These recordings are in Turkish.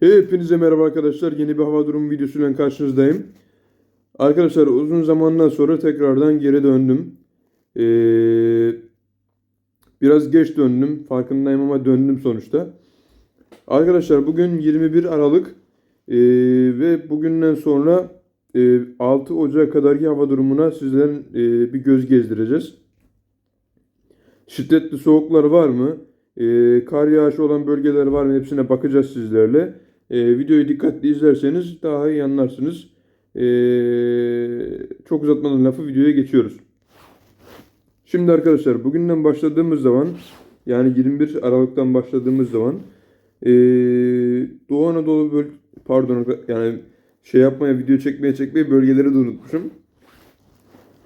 Hepinize merhaba arkadaşlar. Yeni bir hava durumu videosuyla karşınızdayım. Arkadaşlar uzun zamandan sonra tekrardan geri döndüm. Ee, biraz geç döndüm. Farkındayım ama döndüm sonuçta. Arkadaşlar bugün 21 Aralık ee, ve bugünden sonra ee, 6 Ocak'a kadarki hava durumuna sizlerin ee, bir göz gezdireceğiz. Şiddetli soğuklar var mı? Ee, kar yağışı olan bölgeler var mı? Hepsine bakacağız sizlerle. Ee, videoyu dikkatli izlerseniz daha iyi anlarsınız. Ee, çok uzatmadan lafı videoya geçiyoruz. Şimdi arkadaşlar bugünden başladığımız zaman yani 21 Aralık'tan başladığımız zaman ee, Doğu Anadolu böl pardon yani şey yapmaya video çekmeye çekmeye bölgeleri de unutmuşum.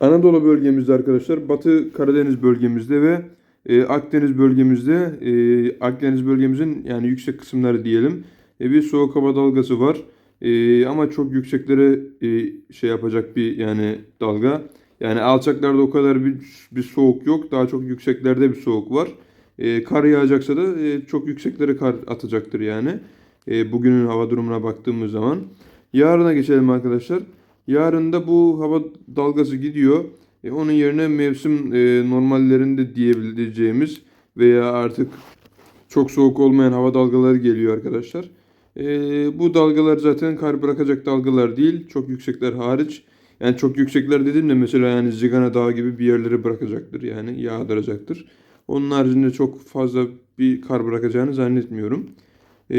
Anadolu bölgemizde arkadaşlar Batı Karadeniz bölgemizde ve e, Akdeniz bölgemizde e, Akdeniz bölgemizin yani yüksek kısımları diyelim e, bir soğuk hava dalgası var. E, ama çok yükseklere e, şey yapacak bir yani dalga. Yani alçaklarda o kadar bir, bir soğuk yok. Daha çok yükseklerde bir soğuk var. E, kar yağacaksa da e, çok yükseklere kar atacaktır yani. E, bugünün hava durumuna baktığımız zaman. Yarına geçelim arkadaşlar. Yarın da bu hava dalgası gidiyor. E, onun yerine mevsim e, normallerinde diyebileceğimiz veya artık çok soğuk olmayan hava dalgaları geliyor arkadaşlar. E, bu dalgalar zaten kar bırakacak dalgalar değil. Çok yüksekler hariç. Yani çok yüksekler dediğimde mesela yani Zigana Dağı gibi bir yerlere bırakacaktır. Yani yağdıracaktır. Onun haricinde çok fazla bir kar bırakacağını zannetmiyorum. E,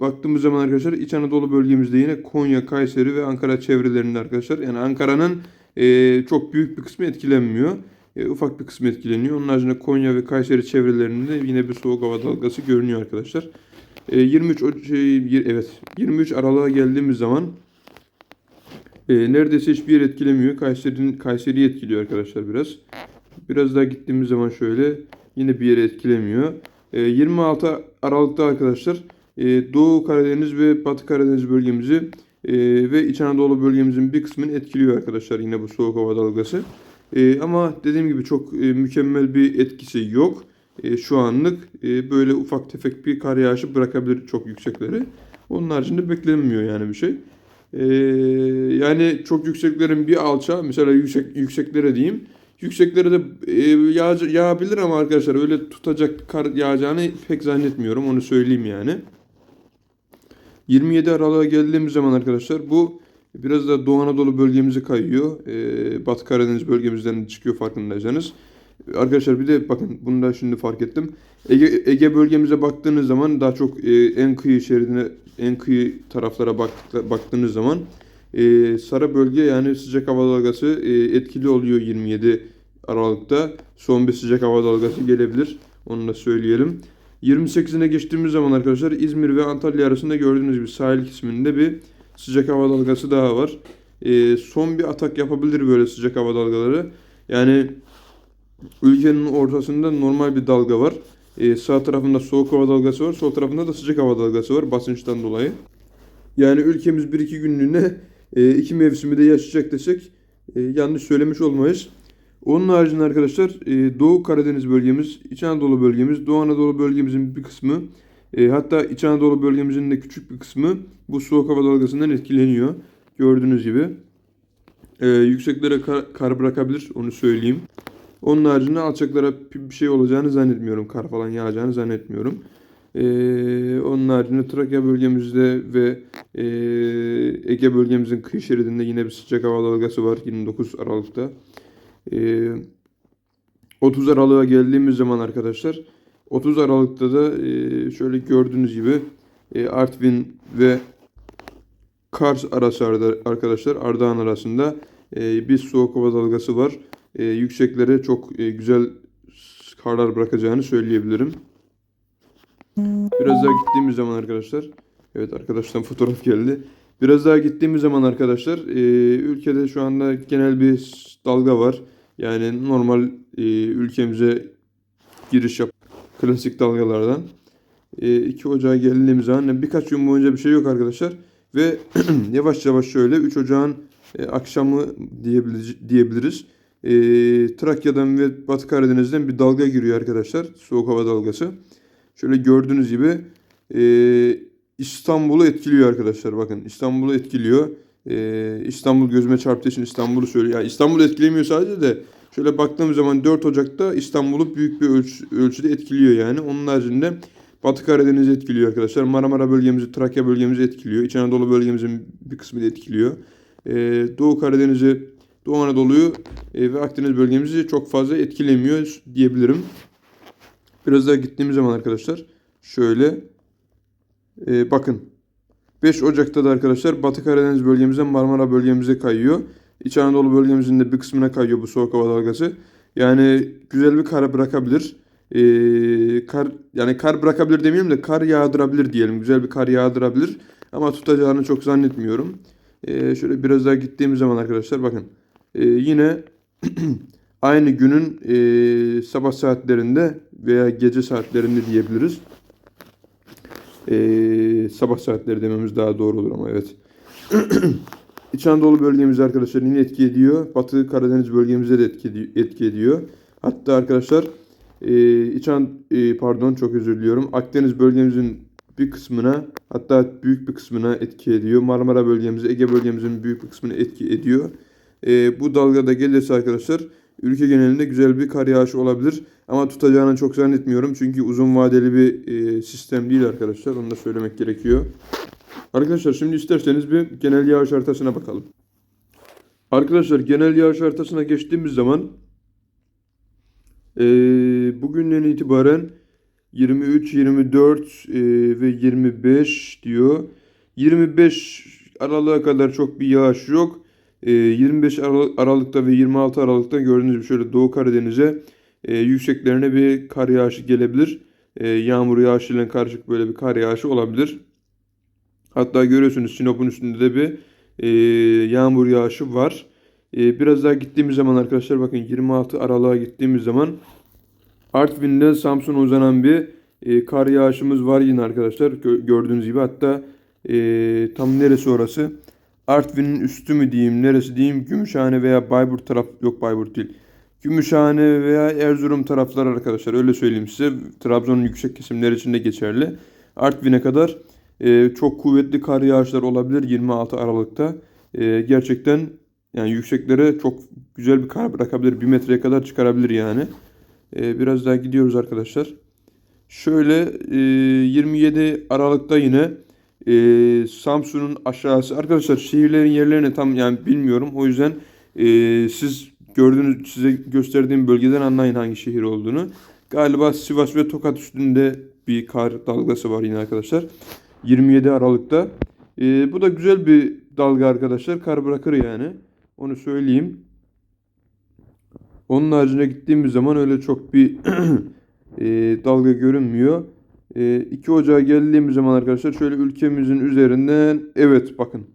baktığımız zaman arkadaşlar İç Anadolu bölgemizde yine Konya, Kayseri ve Ankara çevrelerinde arkadaşlar. Yani Ankara'nın e, çok büyük bir kısmı etkilenmiyor. E, ufak bir kısmı etkileniyor. Onun haricinde Konya ve Kayseri çevrelerinde yine bir soğuk hava dalgası görünüyor arkadaşlar. E, 23 o- şey, evet 23 Aralık'a geldiğimiz zaman e, neredeyse hiçbir yer etkilemiyor. Kayseri'nin Kayseri'yi etkiliyor arkadaşlar biraz. Biraz daha gittiğimiz zaman şöyle yine bir yere etkilemiyor. E, 26 Aralık'ta arkadaşlar e, Doğu Karadeniz ve Batı Karadeniz bölgemizi e, ve İç Anadolu bölgemizin bir kısmını etkiliyor arkadaşlar yine bu soğuk hava dalgası. E, ama dediğim gibi çok e, mükemmel bir etkisi yok. E, şu anlık e, böyle ufak tefek bir kar yağışı bırakabilir çok yükseklere. Onun haricinde beklenmiyor yani bir şey. E, yani çok yükseklerin bir alça mesela yüksek yükseklere diyeyim. Yükseklere de e, yağ, yağabilir ama arkadaşlar öyle tutacak kar yağacağını pek zannetmiyorum onu söyleyeyim yani. 27 Aralık'a geldiğimiz zaman arkadaşlar bu biraz da Doğu Anadolu bölgemize kayıyor. Ee, Batı Karadeniz bölgemizden çıkıyor farkındaysanız. Arkadaşlar bir de bakın bunu da şimdi fark ettim. Ege, Ege bölgemize baktığınız zaman daha çok e, en kıyı şeridine, en kıyı taraflara bak, baktığınız zaman e, sarı bölge yani sıcak hava dalgası e, etkili oluyor 27 Aralık'ta. Son bir sıcak hava dalgası gelebilir. Onu da söyleyelim. 28'ine geçtiğimiz zaman arkadaşlar İzmir ve Antalya arasında gördüğünüz gibi sahil kesiminde bir sıcak hava dalgası daha var. Ee, son bir atak yapabilir böyle sıcak hava dalgaları. Yani ülkenin ortasında normal bir dalga var. Ee, sağ tarafında soğuk hava dalgası var. Sol tarafında da sıcak hava dalgası var basınçtan dolayı. Yani ülkemiz 1-2 günlüğüne e, iki mevsimi de yaşayacak desek e, yanlış söylemiş olmayız. Onun haricinde arkadaşlar e, Doğu Karadeniz bölgemiz, İç Anadolu bölgemiz, Doğu Anadolu bölgemizin bir kısmı e, hatta İç Anadolu bölgemizin de küçük bir kısmı bu soğuk hava dalgasından etkileniyor. Gördüğünüz gibi. E, yükseklere kar, kar bırakabilir onu söyleyeyim. Onun haricinde alçaklara bir şey olacağını zannetmiyorum. Kar falan yağacağını zannetmiyorum. E, onun haricinde Trakya bölgemizde ve e, Ege bölgemizin kıyı şeridinde yine bir sıcak hava dalgası var 29 Aralık'ta. Ee, 30 Aralık'a geldiğimiz zaman arkadaşlar 30 Aralık'ta da e, şöyle gördüğünüz gibi e, Artvin ve Kars arası arkadaşlar Ardahan arasında e, bir soğuk hava dalgası var. E, yükseklere çok e, güzel karlar bırakacağını söyleyebilirim. Biraz daha gittiğimiz zaman arkadaşlar evet arkadaştan fotoğraf geldi. Biraz daha gittiğimiz zaman arkadaşlar e, ülkede şu anda genel bir dalga var. Yani normal e, ülkemize giriş yap klasik dalgalardan. E, 2 Ocağa geldiğimiz zaman birkaç gün boyunca bir şey yok arkadaşlar. Ve yavaş yavaş şöyle 3 Ocağın e, akşamı diyebiliriz. E, Trakya'dan ve Batı Karadeniz'den bir dalga giriyor arkadaşlar. Soğuk hava dalgası. Şöyle gördüğünüz gibi e, İstanbul'u etkiliyor arkadaşlar. Bakın İstanbul'u etkiliyor. Ee, İstanbul gözüme çarptığı için İstanbul'u söylüyor. Yani İstanbul'u etkilemiyor sadece de şöyle baktığım zaman 4 Ocak'ta İstanbul'u büyük bir ölç- ölçüde etkiliyor yani. Onun haricinde Batı Karadeniz'i etkiliyor arkadaşlar. Marmara bölgemizi, Trakya bölgemizi etkiliyor. İç Anadolu bölgemizin bir kısmını etkiliyor. Ee, Doğu Karadeniz'i, Doğu Anadolu'yu e, ve Akdeniz bölgemizi çok fazla etkilemiyor diyebilirim. Biraz daha gittiğimiz zaman arkadaşlar şöyle e, bakın 5 Ocak'ta da arkadaşlar Batı Karadeniz bölgemizden Marmara bölgemize kayıyor. İç Anadolu bölgemizin de bir kısmına kayıyor bu soğuk hava dalgası. Yani güzel bir kar bırakabilir. Ee, kar yani kar bırakabilir demeyelim de kar yağdırabilir diyelim. Güzel bir kar yağdırabilir. Ama tutacağını çok zannetmiyorum. Ee, şöyle biraz daha gittiğimiz zaman arkadaşlar bakın. Ee, yine aynı günün e, sabah saatlerinde veya gece saatlerinde diyebiliriz. Ee, sabah saatleri dememiz daha doğru olur ama evet. İç Anadolu bölgemiz arkadaşlar yine etki ediyor. Batı Karadeniz bölgemize de etki, etki ediyor. Hatta arkadaşlar e, İç An e, pardon çok özür diliyorum. Akdeniz bölgemizin bir kısmına hatta büyük bir kısmına etki ediyor. Marmara bölgemize, Ege bölgemizin büyük bir kısmına etki ediyor. E, bu dalgada gelirse arkadaşlar ülke genelinde güzel bir kar yağışı olabilir. Ama tutacağını çok zannetmiyorum. Çünkü uzun vadeli bir e, sistem değil arkadaşlar. Onu da söylemek gerekiyor. Arkadaşlar şimdi isterseniz bir genel yağış haritasına bakalım. Arkadaşlar genel yağış haritasına geçtiğimiz zaman e, bugünden itibaren 23, 24 e, ve 25 diyor. 25 Aralık'a kadar çok bir yağış yok. E, 25 Aralık, Aralık'ta ve 26 Aralık'ta gördüğünüz gibi şöyle Doğu Karadeniz'e e, yükseklerine bir kar yağışı gelebilir. E, yağmur yağışıyla karışık böyle bir kar yağışı olabilir. Hatta görüyorsunuz Sinop'un üstünde de bir e, yağmur yağışı var. Biraz daha gittiğimiz zaman arkadaşlar bakın 26 Aralık'a gittiğimiz zaman Artvin'den Samsun'a uzanan bir kar yağışımız var yine arkadaşlar. Gö- gördüğünüz gibi hatta tam neresi orası? Artvin'in üstü mü diyeyim, neresi diyeyim? Gümüşhane veya Bayburt taraf yok Bayburt değil. Gümüşhane veya Erzurum tarafları arkadaşlar öyle söyleyeyim size. Trabzon'un yüksek kesimleri için de geçerli. Artvin'e kadar e, çok kuvvetli kar yağışlar olabilir 26 Aralık'ta. E, gerçekten yani yükseklere çok güzel bir kar bırakabilir. 1 metreye kadar çıkarabilir yani. E, biraz daha gidiyoruz arkadaşlar. Şöyle e, 27 Aralık'ta yine e, Samsun'un aşağısı. Arkadaşlar şehirlerin yerlerini tam yani bilmiyorum. O yüzden e, siz gördüğünüz size gösterdiğim bölgeden anlayın hangi şehir olduğunu. Galiba Sivas ve Tokat üstünde bir kar dalgası var yine arkadaşlar. 27 Aralık'ta. E, bu da güzel bir dalga arkadaşlar. Kar bırakır yani. Onu söyleyeyim. Onun haricinde gittiğimiz zaman öyle çok bir e, dalga görünmüyor. E, 2 Ocağa geldiğimiz zaman arkadaşlar şöyle ülkemizin üzerinden evet bakın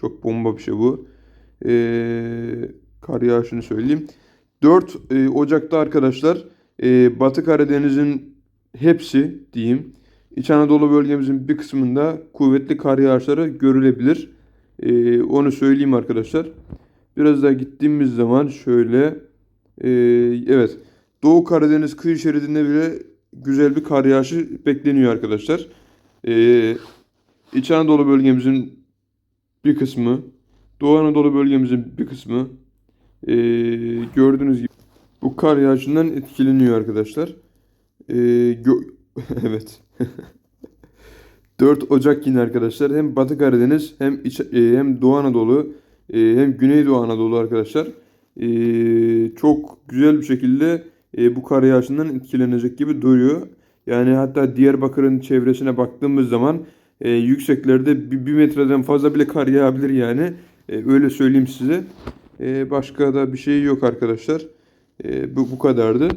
çok bomba bir şey bu. E, kar yağışını söyleyeyim. 4 e, Ocak'ta arkadaşlar e, Batı Karadeniz'in hepsi diyeyim İç Anadolu bölgemizin bir kısmında kuvvetli kar yağışları görülebilir. E, onu söyleyeyim arkadaşlar. Biraz daha gittiğimiz zaman şöyle e, evet Doğu Karadeniz kıyı şeridinde bile güzel bir kar yağışı bekleniyor arkadaşlar. Ee, İç Anadolu bölgemizin bir kısmı, Doğu Anadolu bölgemizin bir kısmı ee, gördüğünüz gibi bu kar yağışından etkileniyor arkadaşlar. Ee, evet. 4 Ocak yine arkadaşlar hem Batı Karadeniz hem İç, e, hem Doğu Anadolu e, hem Güneydoğu Anadolu arkadaşlar e, çok güzel bir şekilde e, bu kar yağışından etkilenecek gibi duruyor. Yani hatta Diyarbakır'ın çevresine baktığımız zaman e, yükseklerde bir, bir metreden fazla bile kar yağabilir yani. E, öyle söyleyeyim size. E, başka da bir şey yok arkadaşlar. E, bu, bu kadardı.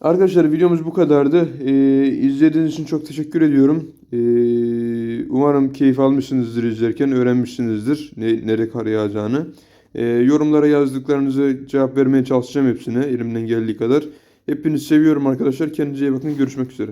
Arkadaşlar videomuz bu kadardı. E, izlediğiniz için çok teşekkür ediyorum. E, umarım keyif almışsınızdır izlerken, öğrenmişsinizdir ne, nereye kar yağacağını. E, yorumlara yazdıklarınızı cevap vermeye çalışacağım hepsine elimden geldiği kadar. Hepinizi seviyorum arkadaşlar. Kendinize iyi bakın. Görüşmek üzere.